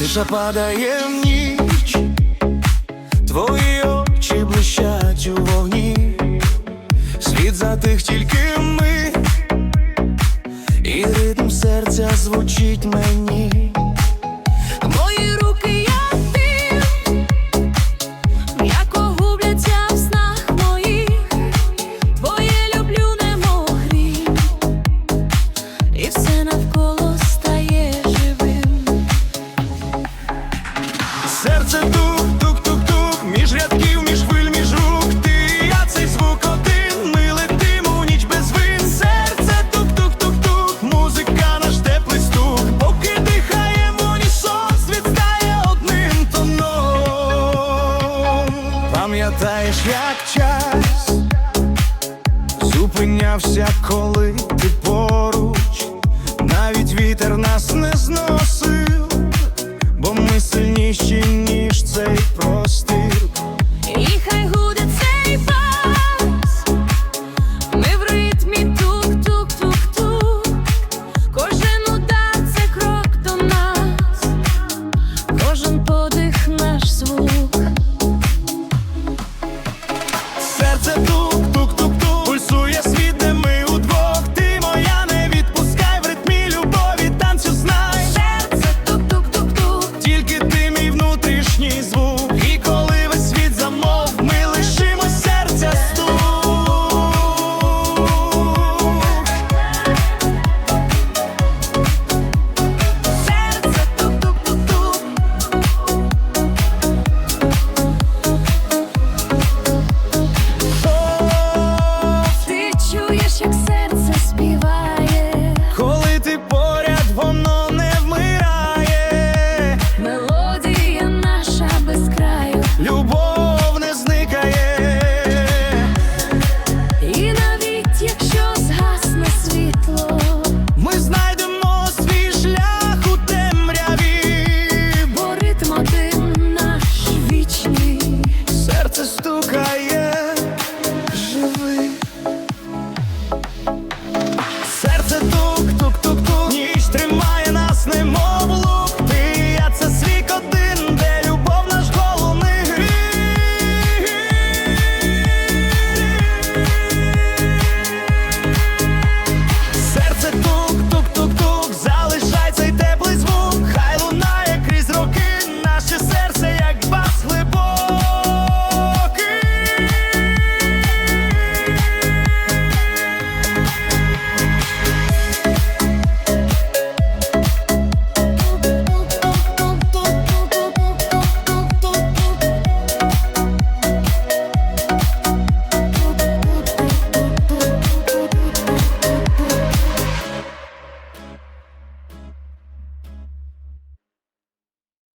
Наша падає в ніч, твої очі блищать у вогні, світ затих тільки ми, і ритм серця звучить мені. Мої Серце тук, тук, тук, тук, між рядків, між хвиль, між рук. Ти, я цей звук один. Ми летимо у ніч без вин. Серце тук, тук, тук, тук, музика наш теплий стук. Поки дихаємо, унісон, світ стає одним тоном. Пам'ятаєш, як час зупинявся, коли ти поруч, навіть вітер нас не зносив сильніші, ніж цей мій внутрішній звук.